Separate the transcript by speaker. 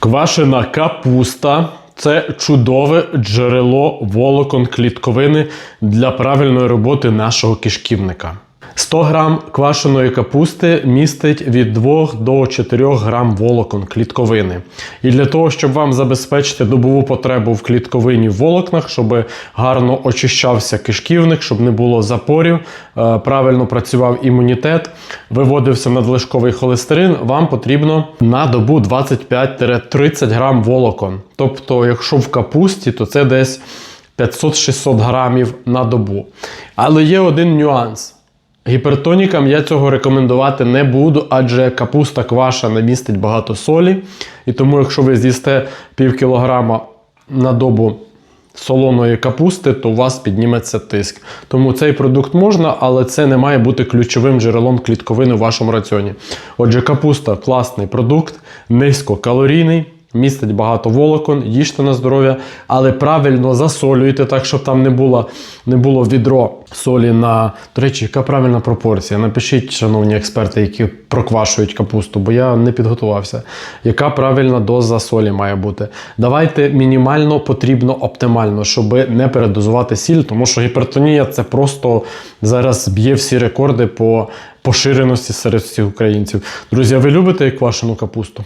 Speaker 1: Квашена капуста це чудове джерело волокон клітковини для правильної роботи нашого кишківника. 100 грам квашеної капусти містить від 2 до 4 грам волокон клітковини. І для того, щоб вам забезпечити добову потребу в клітковині в волокнах, щоб гарно очищався кишківник, щоб не було запорів, е, правильно працював імунітет, виводився надлишковий холестерин, вам потрібно на добу 25-30 грам волокон. Тобто, якщо в капусті, то це десь 500-600 грамів на добу. Але є один нюанс. Гіпертонікам я цього рекомендувати не буду, адже капуста квашена містить багато солі. І тому, якщо ви з'їсте пів кілограма на добу солоної капусти, то у вас підніметься тиск. Тому цей продукт можна, але це не має бути ключовим джерелом клітковини в вашому раціоні. Отже, капуста класний продукт, низькокалорійний. Містить багато волокон, їжте на здоров'я, але правильно засолюйте так, щоб там не було, не було відро солі на. До речі, яка правильна пропорція? Напишіть, шановні експерти, які проквашують капусту, бо я не підготувався. Яка правильна доза солі має бути? Давайте мінімально потрібно оптимально, щоб не передозувати сіль, тому що гіпертонія це просто зараз б'є всі рекорди по поширеності серед всіх українців. Друзі, ви любите квашену капусту?